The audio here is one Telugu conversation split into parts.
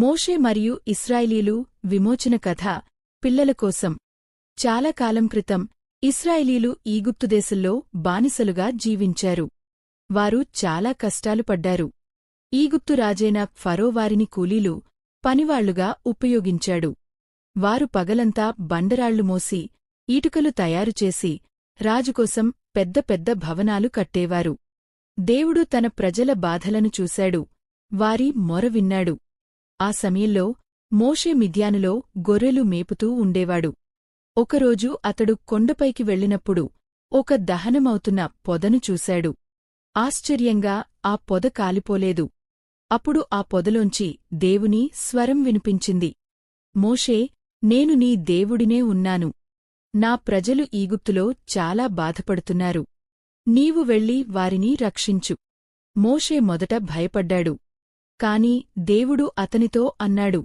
మోషే మరియు ఇస్రాయిలీలు విమోచన కథ పిల్లల కోసం. చాలా కాలం క్రితం ఇస్రాయిలీలు ఈగుప్తుదేశంలో బానిసలుగా జీవించారు. వారు చాలా కష్టాలు పడ్డారు. ఈగుప్తు రాజైన ఫరో వారిని కూలీలు పనివాళ్ళుగా ఉపయోగించాడు. వారు పగలంతా బండరాళ్ళు మోసి ఈటుకలు తయారుచేసి రాజుకోసం పెద్ద పెద్ద భవనాలు కట్టేవారు. దేవుడు తన ప్రజల బాధలను చూశాడు. వారి మొర విన్నాడు. ఆ సమయంలో మోషే మిద్యానులో గొర్రెలు మేపుతూ ఉండేవాడు. ఒకరోజు అతడు కొండపైకి వెళ్ళినప్పుడు ఒక దహనమవుతున్న పొదను చూశాడు. ఆశ్చర్యంగా ఆ పొద కాలిపోలేదు. అప్పుడు ఆ పొదలోంచి దేవుని స్వరం వినిపించింది. మోషే నేను నీ దేవుడినే ఉన్నాను. నా ప్రజలు ఈగుప్తులో చాలా బాధపడుతున్నారు. నీవు వెళ్ళి వారిని రక్షించు. మోషే మొదట భయపడ్డాడు. కాని దేవుడు అతనితో అన్నాడు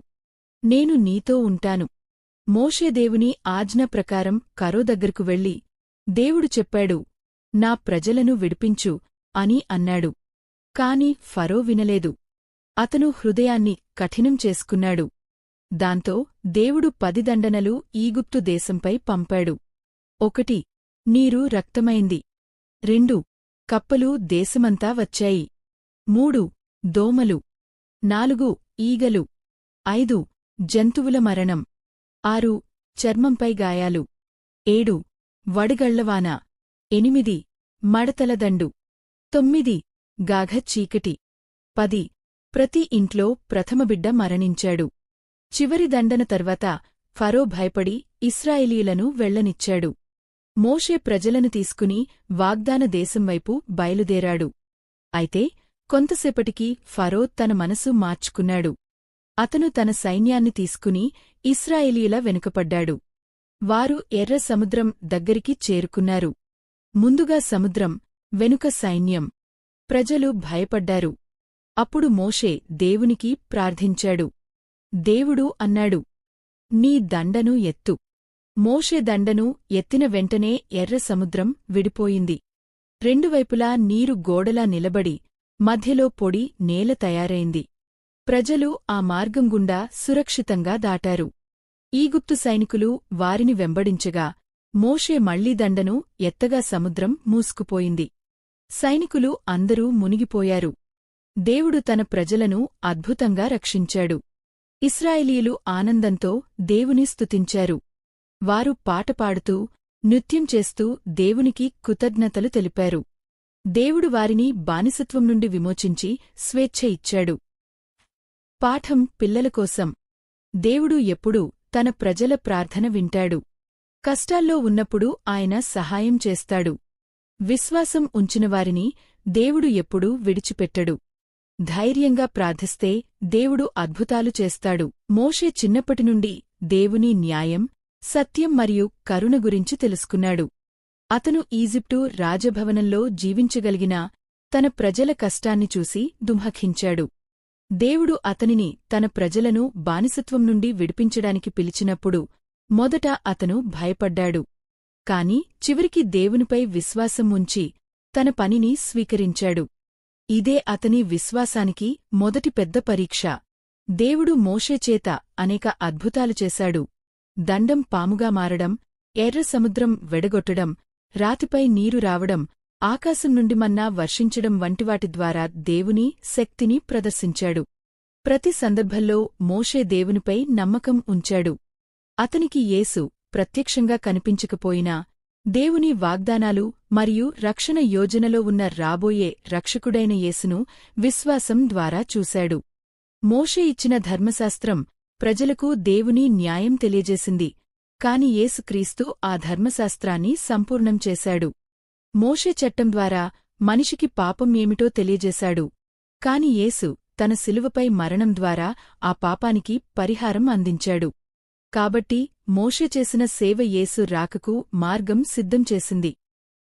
నేను నీతో ఉంటాను. మోషే దేవుని ఆజ్ఞ ప్రకారం కరో దగ్గరకు వెళ్ళి దేవుడు చెప్పాడు నా ప్రజలను విడిపించు అని అన్నాడు. కాని ఫరో వినలేదు. అతను హృదయాన్ని కఠినం చేసుకున్నాడు. దాంతో దేవుడు పది దండనలు ఈగుప్తు దేశంపై పంపాడు. ఒకటి నీరు రక్తమైంది. రెండు కప్పలు దేశమంతా వచ్చాయి. మూడు దోమలు. నాలుగు ఈగలు. ఐదు జంతువుల మరణం. ఆరు చర్మంపై గాయాలు. ఏడు వడగళ్ళవాన. ఎనిమిది మడతలదండు తొమ్మిది గాఘ చీకటి. పది ప్రతి ఇంట్లో ప్రథమబిడ్డ మరణించాడు. చివరి దండన తర్వాత ఫరో భయపడి ఇస్రాయిలీలను వెళ్ళనిచ్చాడు. మోషే ప్రజలను తీసుకుని వాగ్దాన దేశంవైపు బయలుదేరాడు. అయితే కొంతసేపటికి ఫరో తన మనసు మార్చుకున్నాడు. అతను తన సైన్యాన్ని తీసుకుని ఇస్రాయేలీల వెనుకపడ్డాడు. వారు ఎర్ర సముద్రం దగ్గరికి చేరుకున్నారు. ముందుగా సముద్రం వెనుక సైన్యం. ప్రజలు భయపడ్డారు. అప్పుడు మోషే దేవునికి ప్రార్థించాడు. దేవుడు అన్నాడు నీ దండను ఎత్తు. మోషే దండను ఎత్తిన వెంటనే ఎర్ర సముద్రం విడిపోయింది. రెండువైపులా నీరు గోడలా నిలబడి మధ్యలో పొడి నేల తయారైంది. ప్రజలు ఆ మార్గం గుండా సురక్షితంగా దాటారు. ఈగుప్తు సైనికులు వారిని వెంబడించగా మోషే మళ్ళీ దండను ఎత్తగా సముద్రం మూసుకుపోయింది. సైనికులు అందరూ మునిగిపోయారు. దేవుడు తన ప్రజలను అద్భుతంగా రక్షించాడు. ఇస్రాయేలీలు ఆనందంతో దేవుని స్తుతించారు. వారు పాట పాడుతూ నృత్యం చేస్తూ దేవునికి కృతజ్ఞతలు తెలిపారు. దేవుడు వారిని బానిసత్వం నుండి విమోచించి స్వేచ్ఛ ఇచ్చాడు. పాఠం పిల్లల కోసం. దేవుడు ఎప్పుడూ తన ప్రజల ప్రార్థన వింటాడు. కష్టాల్లో ఉన్నప్పుడు ఆయన సహాయం చేస్తాడు. విశ్వాసం ఉంచినవారిని దేవుడు ఎప్పుడూ విడిచిపెట్టడు. ధైర్యంగా ప్రార్థిస్తే దేవుడు అద్భుతాలు చేస్తాడు. మోషే చిన్నప్పటినుండి దేవుని న్యాయం సత్యం మరియు కరుణ గురించి తెలుసుకున్నాడు. అతను ఈజిప్టు రాజభవనంలో జీవించగలిగినా తన ప్రజల కష్టాన్ని చూసి దుమఖించాడు దేవుడు అతనిని తన ప్రజలను బానిసత్వం నుండి విడిపించడానికి పిలిచినప్పుడు మొదట అతను భయపడ్డాడు. కాని చివరికి దేవునిపై విశ్వాసం ఉంచి తన పనిని స్వీకరించాడు. ఇదే అతని విశ్వాసానికి మొదటి పెద్ద పరీక్ష. దేవుడు మోషేచేత అనేక అద్భుతాలు చేశాడు. దండం పాముగా మారడం ఎర్ర సముద్రం వెడగొట్టడం రాతిపై నీరు రావడం ఆకాశం నుండి మన్నా వర్షించడం వంటివాటి ద్వారా దేవుని శక్తిని ప్రదర్శించాడు. ప్రతి సందర్భంలో మోషే దేవునిపై నమ్మకం ఉంచాడు. అతనికి యేసు ప్రత్యక్షంగా కనిపించకపోయినా దేవుని వాగ్దానాలు మరియు రక్షణ యోజనలో ఉన్న రాబోయే రక్షకుడైన యేసును విశ్వాసం ద్వారా చూశాడు. మోషే ఇచ్చిన ధర్మశాస్త్రం ప్రజలకు దేవుని న్యాయం తెలియజేసింది. కాని యేసుక్రీస్తు ఆ ధర్మశాస్త్రాన్ని సంపూర్ణం చేశాడు. మోషే చట్టం ద్వారా మనిషికి పాపం ఏమిటో తెలియజేశాడు. కాని యేసు తన శిలువపై మరణం ద్వారా ఆ పాపానికి పరిహారం అందించాడు. కాబట్టి మోషే చేసిన సేవ యేసు రాకకు మార్గం సిద్ధం చేసింది.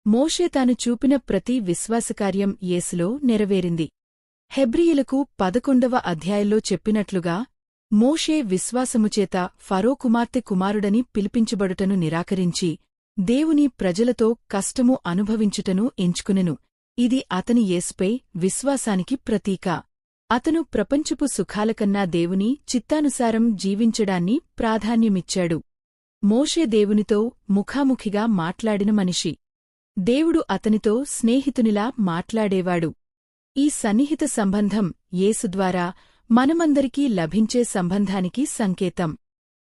మోషే తాను చూపిన ప్రతి విశ్వాసకార్యం యేసులో నెరవేరింది. హెబ్రియులకు పదకొండవ అధ్యాయంలో చెప్పినట్లుగా మోషే విశ్వాసముచేత ఫరో కుమార్తె కుమారుడని పిలిపించబడుటను నిరాకరించి దేవుని ప్రజలతో కష్టము అనుభవించుటను ఎంచుకునెను. ఇది అతని యేసుపై విశ్వాసానికి ప్రతీక. అతను ప్రపంచపు సుఖాలకన్నా దేవుని చిత్తానుసారం జీవించడాన్ని ప్రాధాన్యమిచ్చాడు. మోషే దేవునితో ముఖాముఖిగా మాట్లాడిన మనిషి. దేవుడు అతనితో స్నేహితునిలా మాట్లాడేవాడు. ఈ సన్నిహిత సంబంధం యేసు ద్వారా మనమందరికీ లభించే సంబంధానికి సంకేతం.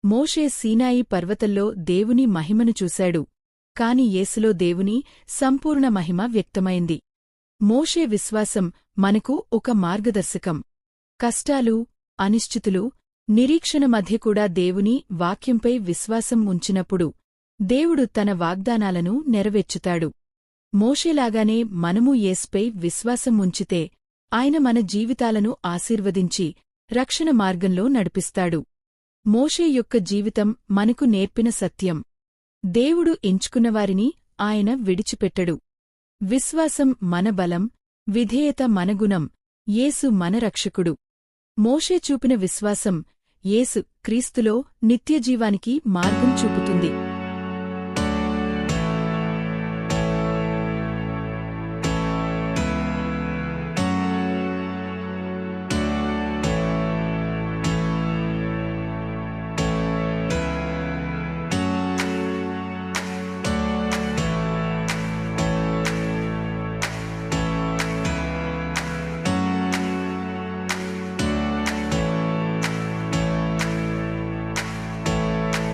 మోషే సీనాయి పర్వతంలో దేవుని మహిమను చూశాడు. కాని యేసులో దేవుని సంపూర్ణ మహిమ వ్యక్తమైంది. మోషే విశ్వాసం మనకు ఒక మార్గదర్శకం. కష్టాలు అనిశ్చితులు నిరీక్షణ మధ్య కూడా దేవుని వాక్యంపై విశ్వాసం ఉంచినప్పుడు దేవుడు తన వాగ్దానాలను నెరవేర్చుతాడు. మోషేలాగానే మనము యేస్పై విశ్వాసం ఉంచితే ఆయన మన జీవితాలను ఆశీర్వదించి రక్షణ మార్గంలో నడిపిస్తాడు. మోషే యొక్క జీవితం మనకు నేర్పిన సత్యం. దేవుడు ఎంచుకున్నవారిని ఆయన విడిచిపెట్టడు. విశ్వాసం మన బలం విధేయత మనగుణం యేసు మన రక్షకుడు. మోషే చూపిన విశ్వాసం యేసు క్రీస్తులో నిత్యజీవానికి మార్గం చూపుతుంది.